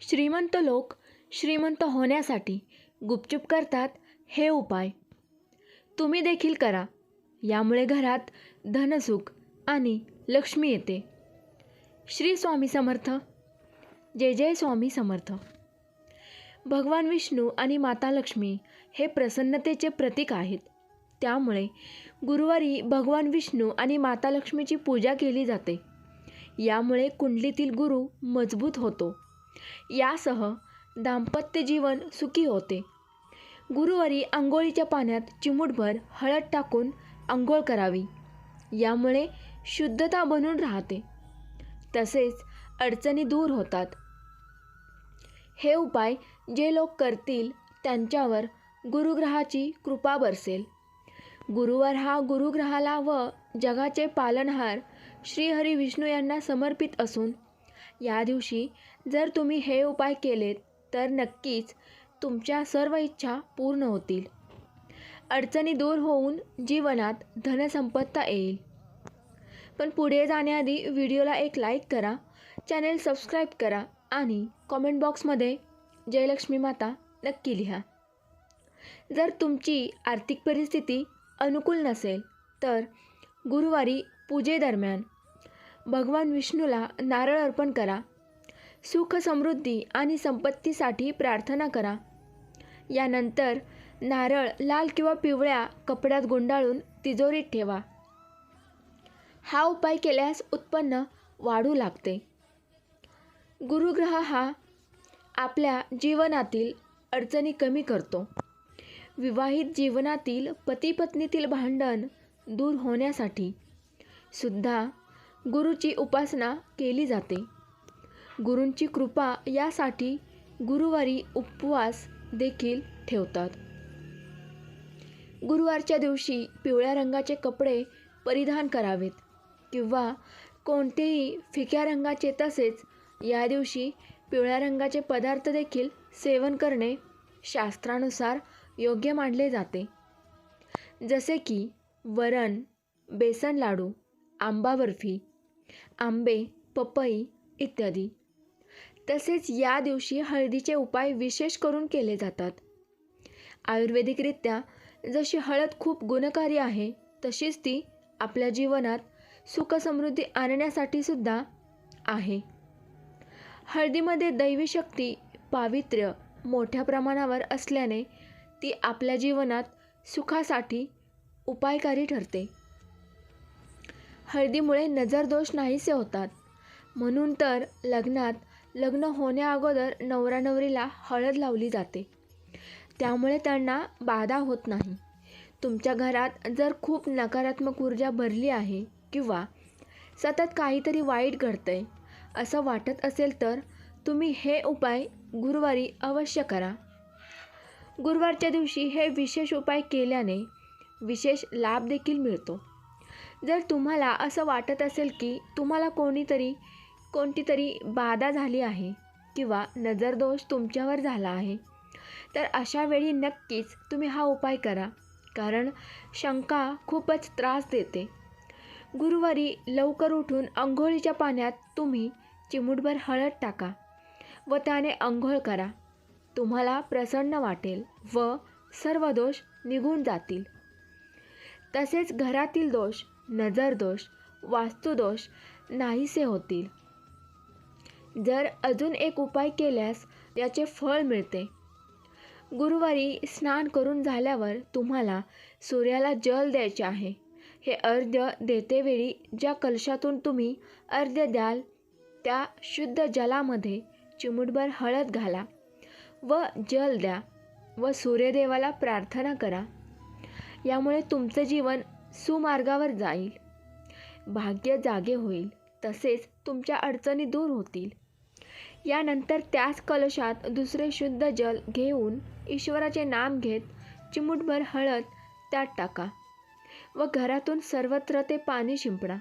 श्रीमंत लोक श्रीमंत होण्यासाठी गुपचूप करतात हे उपाय. तुम्ही देखील करा. यामुळे घरात धनसुख आणि लक्ष्मी येते. श्री स्वामी समर्थ. जय जय स्वामी समर्थ. भगवान विष्णू आणि माता लक्ष्मी हे प्रसन्नतेचे प्रतीक आहेत. त्यामुळे गुरुवारी भगवान विष्णू आणि माता लक्ष्मीची पूजा केली जाते. यामुळे कुंडलीतील गुरु मजबूत होतो. यासह दाम्पत्य जीवन सुखी होते. गुरुवारी आंघोळीच्या पाण्यात चिमूटभर हळद टाकून आंघोळ करावी. यामुळे शुद्धता बनून राहते. तसेच अडचणी दूर होतात. हे उपाय जे लोक करतील त्यांच्यावर गुरुग्रहाची कृपा बरसेल. गुरुवार हा गुरुग्रहाला व जगाचे पालनहार श्रीहरी विष्णू यांना समर्पित असून या दिवशी जर तुम्ही हे उपाय केलेत तर नक्कीच तुमच्या सर्व इच्छा पूर्ण होतील. अडचणी दूर होऊन जीवनात धनसंपत्ता येईल. पण पुढे जाण्याआधी व्हिडिओला एक लाईक करा चॅनेल सबस्क्राईब करा आणि कॉमेंट बॉक्समध्ये जयलक्ष्मी माता नक्की लिहा. जर तुमची आर्थिक परिस्थिती अनुकूल नसेल तर गुरुवारी पूजेदरम्यान भगवान विष्णूला नारळ अर्पण करा. सुख समृद्धी आणि संपत्तीसाठी प्रार्थना करा. यानंतर नारळ लाल किंवा पिवळ्या कपड्यात गुंडाळून तिजोरीत ठेवा. हा उपाय केल्यास उत्पन्न वाढू लागते. गुरुग्रह हा आपल्या जीवनातील अडचणी कमी करतो. विवाहित जीवनातील पती पत्नीतील भांडण दूर होण्यासाठी सुद्धा गुरुची उपासना केली जाते. गुरूंची कृपा यासाठी गुरुवारी उपवास देखील ठेवतात. गुरुवारच्या दिवशी पिवळ्या रंगाचे कपडे परिधान करावेत किंवा कोणतेही फिक्या रंगाचे तसेच या दिवशी पिवळ्या रंगाचे पदार्थ देखील सेवन करणे शास्त्रानुसार योग्य मानले जाते. जसे की वरण बेसन लाडू आंबा बर्फी आंबे पपई इत्यादी. तसेच या दिवशी हळदीचे उपाय विशेष करून केले जातात. आयुर्वेदिकरित्या जशी हळद खूप गुणकारी आहे तशीच ती आपल्या जीवनात सुखसमृद्धी आणण्यासाठी सुद्धा आहे. हळदीमध्ये दैवी शक्ती पावित्र्य मोठ्या प्रमाणावर असल्याने ती आपल्या जीवनात सुखासाठी उपायकारी ठरते. हळदीमुळे नजरदोष नाहीसे होतात. म्हणून तर लग्नात लग्न होण्याअगोदर नवरा नवरीला हळद लावली जाते. त्यामुळे त्यांना बाधा होत नाही. तुमच्या घरात जर खूप नकारात्मक ऊर्जा भरली आहे किंवा सतत काहीतरी वाईट घडतं आहे असं वाटत असेल तर तुम्ही हे उपाय गुरुवारी अवश्य करा. गुरुवारच्या दिवशी हे विशेष उपाय केल्याने विशेष लाभ देखील मिळतो. जर तुम्हाला असं वाटत असेल की तुम्हाला कोणीतरी कोणती तरी बाधा झाली आहे किंवा नजरदोष तुमच्यावर झाला आहे तर अशा वेळी नक्कीच तुम्ही हा उपाय करा. कारण शंका खूपच त्रास देते. गुरुवारी लवकर उठून अंघोळीच्या पाण्यात तुम्ही चिमूटभर हळद टाका व त्याने अंघोळ करा. तुम्हाला प्रसन्न वाटेल व सर्व दोष निघून जातील. तसेच घरातील दोष नजरदोष वास्तुदोष नाहीसे होतील. जर अजून एक उपाय केल्यास याचे फळ मिळते. गुरुवारी स्नान करून झाल्यावर तुम्हाला सूर्याला जल द्यायचे आहे. हे अर्ध्य देतेवेळी ज्या कलशातून तुम्ही अर्ध्य द्याल त्या शुद्ध जलामध्ये चिमूटभर हळद घाला व जल द्या व सूर्यदेवाला प्रार्थना करा. यामुळे तुमचं जीवन सुमार्गावर जाईल. भाग्य जागे होईल तसेच तुमच्या अडचणी दूर होतील. यानंतर त्याच कलशात दुसरे शुद्ध जल घेऊन ईश्वराचे नाम घेत चिमूटभर हळद त्यात टाका व घरातून सर्वत्र ते पाणी शिंपडा.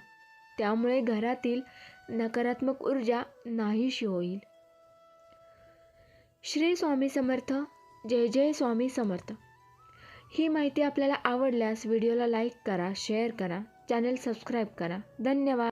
त्यामुळे घरातील नकारात्मक ऊर्जा नाहीशी होईल. श्री स्वामी समर्थ. जय जय स्वामी समर्थ. ही माहिती आपल्याला आवडल्यास व्हिडिओला लाईक करा शेअर करा चॅनल सबस्क्राईब करा. धन्यवाद.